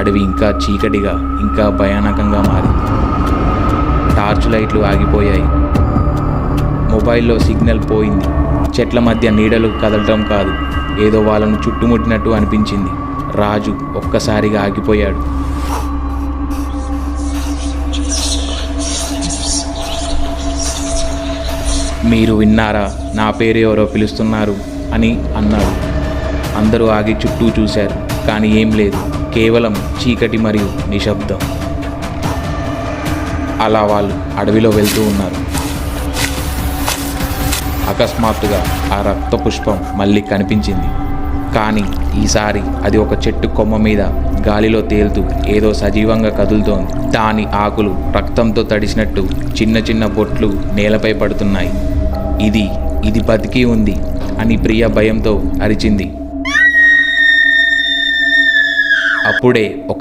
అడవి ఇంకా చీకటిగా ఇంకా భయానకంగా మారింది. టార్చ్ లైట్లు ఆగిపోయాయి. మొబైల్లో సిగ్నల్ పోయింది. చెట్ల మధ్య నీడలు కదలటం కాదు ఏదో వాళ్ళను చుట్టుముట్టినట్టు అనిపించింది. రాజు ఒక్కసారిగా ఆగిపోయాడు. మీరు విన్నారా నా పేరు ఎవరో పిలుస్తున్నారు అని అన్నాడు. అందరూ ఆగి చుట్టూ చూశారు కానీ ఏం లేదు. కేవలం చీకటి మరియు నిశ్శబ్దం. అలా వాళ్ళు అడవిలో వెళ్తూ ఉన్నారు. అకస్మాత్తుగా ఆ రక్త పుష్పం మళ్ళీ కనిపించింది. కానీ ఈసారి అది ఒక చెట్టు కొమ్మ మీద గాలిలో తేలుతూ ఏదో సజీవంగా కదులుతోంది. దాని ఆకులు రక్తంతో తడిసినట్టు చిన్న చిన్న బొట్లు నేలపై పడుతున్నాయి. ఇది ఇది బతికి ఉంది అని ప్రియ భయంతో అరిచింది. అప్పుడే ఒక